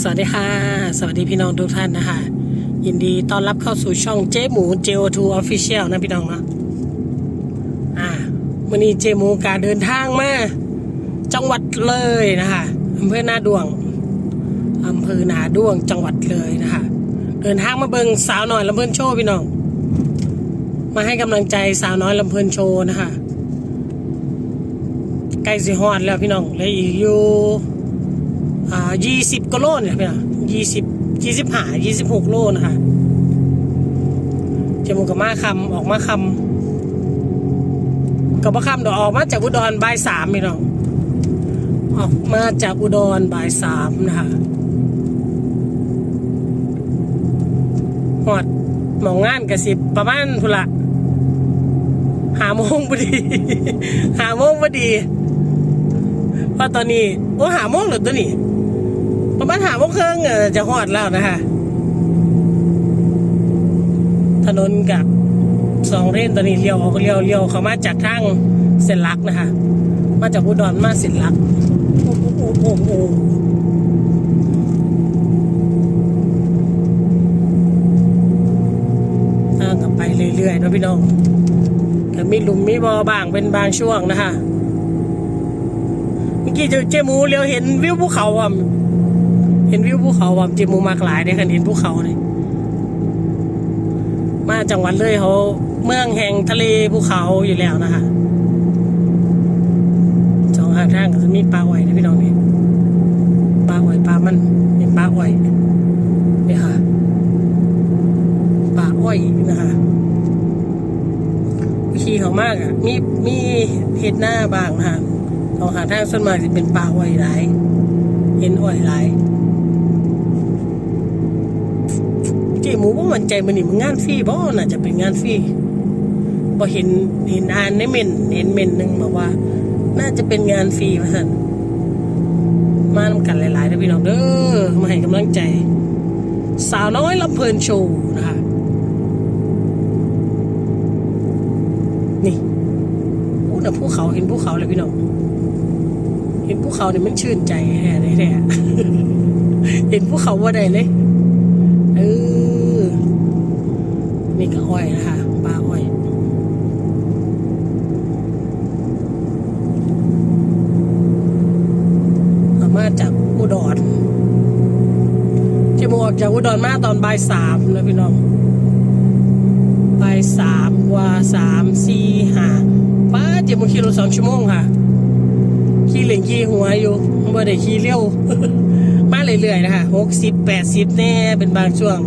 สวัสดีค่ะ สวัสดีพี่น้องทุกท่านนะคะ ยินดีต้อนรับเข้าสู่ช่องเจ๊หมู JO2 Official นะพี่น้องเนาะอ่าวันนี้เจ๊หมูการเดินทางมาจังหวัดเลยนะคะอำเภอนาดวงอำเภอนาดวงจังหวัดเลยนะคะเดินทางมาเบิงสาวน้อยลำเพลินโชว์พี่น้อง มาให้กำลังใจสาวน้อยลำเพลินโชว์นะคะใกล้สิฮอดแล้วพี่น้องเลยอีกอยู่ อ่ายี่สิบกโลเนี่ยพี่นะยี่สิบยี่สิบหายี่สิบหกโลนะคะจมูกกับมาคำออกมาคำกับมาคำเดี๋ยวออกมาจากอุดรบ่ายสามพี่น้องออกมาจากอุดรบ่ายสามนะคะหอดหมองงานกระสิบประมาณพุละหาโมงพอดี หาโมงพอดีเพราะตอนนี้โอ้หาโมงหรือตัวนี้ ประมาณหาโมงครึ่งออจะฮอดแล้วนะคะ ถนนกับสองเลนตอนนี้เลี้ยวออกเลี้ยวเลี้ยวเขามาจากทางเส้นหลักนะคะ มาจากอุดรมาเส้นหลักโอ้โหโอ้โหโอ้ทางกับไปเรื่อยๆนะพี่น้องแต่มีหลุมมีบ่อบางเป็นบางช่วงนะคะ เมื่อกี้เจอเจหมูเลี้ยวเห็นวิวภูเขาอะ เห็นวิวภูเขาว่าจิมูมากหลายได้คันเห็นภูเขาเลยมาจังหวัดเลยเขาเมืองแห่งทะเลภูเขาอยู่แล้วนะคะสองข้างทางก็จะมีปลาอ้อยนะพี่น้องนี่ปลาอ้อยปลามันเป็นปลาอ้อยนี่ค่ะปลาอ้อยนะคะวิธีเขามากอะมีมีเห็ดหน้าบางนะคะสองข้างทางส่วนมากจะเป็นปลาอ้อยหลายเห็นอ้อยหลาย หมูว่ามันใจมันนี่มันงานฟรีบ่น่าจะเป็นงานฟรีบ่เห็นเห็นอ่านในเมนเห็นเมนหนึ่งบอกว่า น่าจะเป็นงานฟรีว่าซั่นมานำกันหลายๆนะพี่น้องเด้อมาให้กำลังใจ สาวน้อยลำเพลินโชว์นะคะนี่อู้น่ะภูเขาเห็นภูเขาเลยพี่น้องเห็นภูเขาเนี่ยมันชื่นใจแท้แท้เห็นภูเขาว่าใดเลยเออ นี่ก็อ้อยนะคะปลาอ้อยเอามาจากอุดรที่มออกจากอุดรมาตอนบ่ายสามนะพี่น้องบ่ายสามกว่าสามสี่ห้าป้าเจ็บมือขี่รถสองชั่วโมงค่ะ ขี่เหล่งขี่หัวอยู่ไม่ได้ขี่เร็วมาเรื่อยๆนะคะหกสิบแปดสิบแน่เป็นบางช่วง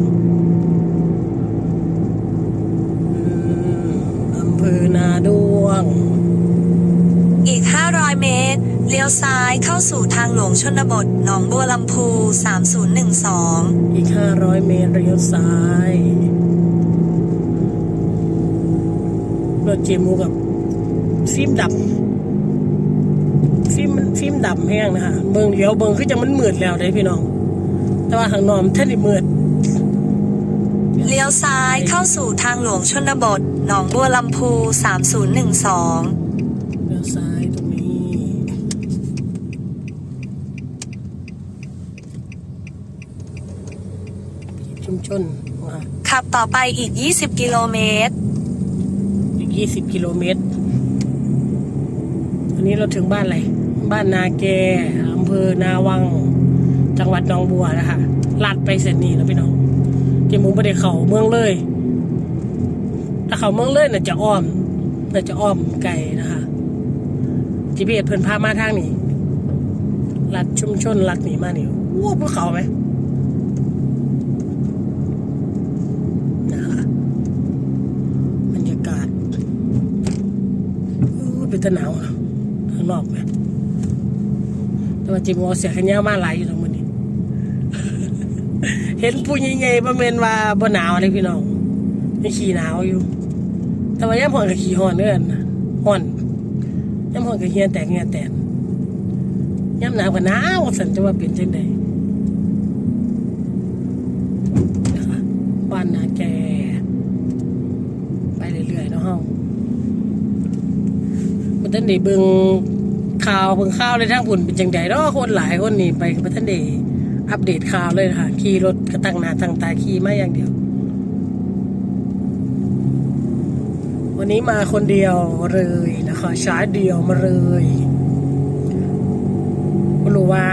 อืม อำเภอนาดวง อีก 500 เมตร เลี้ยวซ้ายเข้าสู่ทางหลวงชนบท หนองบัวลำพู 3012 อีกห้าร้อยเมตร เลี้ยวซ้ายรถเจมูกับฟิล์มดำฟิล์มมันฟิล์มดำแห้งนะคะเบิงเลี้ยวเบิงคือจะมันมืดแล้วได้พี่น้อง แต่ว่าทางนอมนท่านนี่มืด เลี้ยวซ้ายเข้าสู่ทางหลวงชนบท หนองบัวลำพู 3012 เลี้ยวซ้ายตรงนี้ ชุมชนนะคะขับต่อไปอีก 20 กิโลเมตร อีก20กิโลเมตร อันนี้เราถึงบ้านอะไร บ้านนาแกอำเภอนาวัง จังหวัดหนองบัวนะคะลัดไปเสร็จนี่แล้วพี่น้อง เจมูไม่ได้เขาเมืองเลย ถ้าเขาเมืองเลยน่ะจะอ้อมน่าจะอ้อมไกลนะคะจีพีเอสเพิ่นพามาทางนี้ลัดชุมชนลัดนี่มานี่ว้าวภูเขาไหมนะคะบรรยากาศอู้เป็นตะหนาวอะข้างนอกไหมแต่ว่าจิมเอเสียขนยาวมาหลายอยู่ตรง เห็นผู้ใหญ่ๆประเมนว่าบ่หนาวเลยพี่น้องไม่ขี่หนาวอยู่ แต่ว่าย่ำหอนกับขี่หอนเนื่อนหอนย่ำหอนกับเฮียแตกเฮียแตนย่ำหนาวกับหนาวสันจะว่าเป็นจังใดนะคะบ้านนาแกไปเรื่อยๆเนาะเฮาบ่ทันได้เบิ่งข่าวเบิ่งข่าวในทางผุ่นเป็นจังใดเนาะคนหลายคนนี่ไปบ่ทันได้ อัปเดตข่าวเลยนะคะขี่รถกระตั้งหน้าตั้งตาขี่มาอย่างเดียว วันนี้มาคนเดียวเลยนะคะชาร์จเดียวมาเลยบรู้ว่า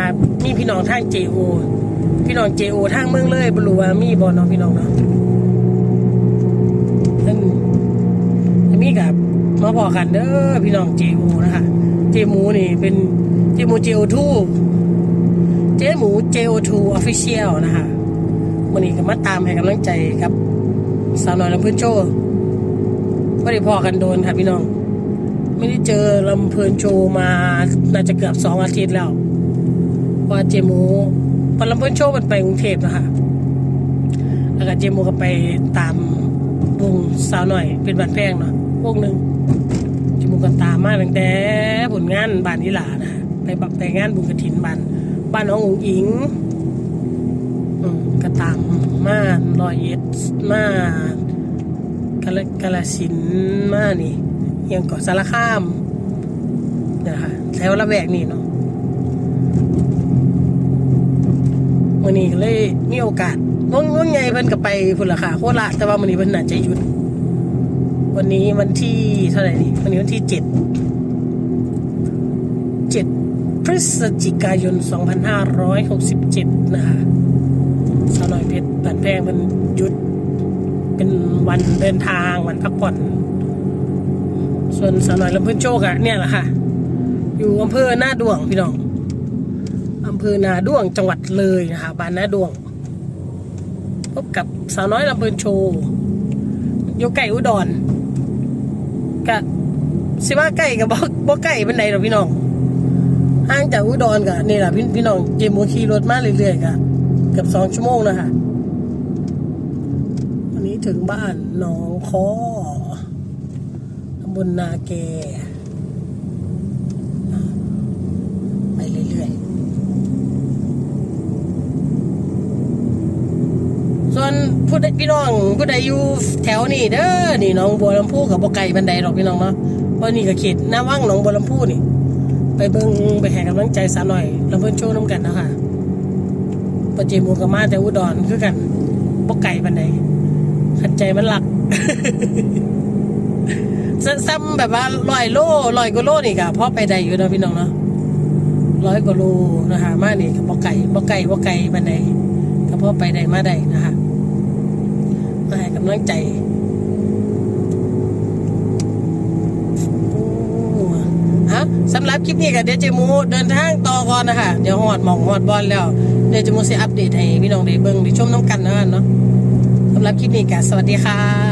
มีพี่น้องทางเจโอพี่น้องเจโอทางเมืองเลยบรู้ว่ามีบอเนาะพี่น้องเนาะนั่นมีกับมาบอกกันเด้อพี่น้องเจโอนะคะเจมูนี่เป็นเจมูเจโอทู เจหมูเจโอทูออฟฟิเชียลนะคะวันนี้ก็มาตามให้กำลังใจกับ สาวน้อยลำพื้นโชว์ไม่ได้พอกันโดนค่ะพี่น้อง ไม่ได้เจอลำเพลินโชว์มาน่าจะเกือบสองอาทิตย์แล้วว่าเจหมูพอลำเพลินโชว์มันไปกรุงเทพนะคะแล้วก็เจหมูก็ไปตามวงสาวหน่อยเป็นบันแพงเนาะวงหนึ่งเจหมูก็ตามมาตั้งแต่ผลงานบ้านนิลานะไปบับไปงานบุญกระถินบ้าน บ้านน้องอุ๋งอิงอืมก็ตามมาลอยเอ็ดมากาลกาลสินมานี่ยังเกาะสารคามเนะคะแถวละแวกนี่เนาะวันนี้ก็เลยมีโอกาสว่างว่างไงเพิ่นก็ไปพุ่นละค่ะโคราชแต่ว่าวันนี้เพิ่นน่าจะหยุด วันนี้วันที่เท่าไหร่นี่วันนี้วันที่เจ็ด พฤศจิกายน 2567 นะคะสาวน้อยเพชรบันแพงมันหยุด เป็นวันเดินทางวันพักผ่อน ส่วนสาวน้อยลำพื้นโชกอะเนี่ยแหละค่ะ อยู่อำเภอหน้าดวงพี่น้องอำเภอนาดวงจังหวัดเลยนะคะบ้านนาดวง พบกับสาวน้อยลำพื้นโชว์อยู่ไก่อุดรกะสิว่าไก่กับบ่บ่ไก่เป็นไหนหรอพี่น้อง ห่างจากอุดรกะนี่แหละพี่พี่น้องเจมูขี่รถมาเรื่อยๆกะเกือบสองชั่วโมงนะคะวันนี้ถึงบ้านหนองคอตำบลนาแกไปเรื่อยๆ ส่วนผู้ใดพี่น้องผู้ใดอยู่แถวนี้เด้อนี่หน้องบัวลำพูกับบ่ไก่บันไดหรอกพี่น้องเนาะเพราะนี่ก็เขตหน้าว่างหนองบัวลำพูนี่ ไปเบิ่งไปแห่กำลังใจสาวหน่อยลำเพิ่นโชว์น้ำกันเนาะคะปะเจมูกับมาแต่อุดรคือกันบ่ไก่บันไดขัดใจมันหลักซ้ำแบบว่าลอยโลลอยกว่าโลนี่กะพ่อไปได้อยู่นะพี่น้องเนาะร้อยกว่าโลนะคะมานี่ก็บ่ไก่บ่ไก่บ่ไก่บันไดก็พ่อไปได้มาได้นะคะมาให้กำลังใจโอ้อะ สำหรับคลิปนี้ก็เดี๋ยวเจมูเดินทางต่อก่อนนะคะ เดี๋ยวหอดหมองหอดบอลแล้ว เดี๋ยวเจมูสิอัปเดตให้พี่น้องได้เบิ่งได้ชมน้ำกันนะเนาะสำหรับคลิปนี้ก็สวัสดีค่ะ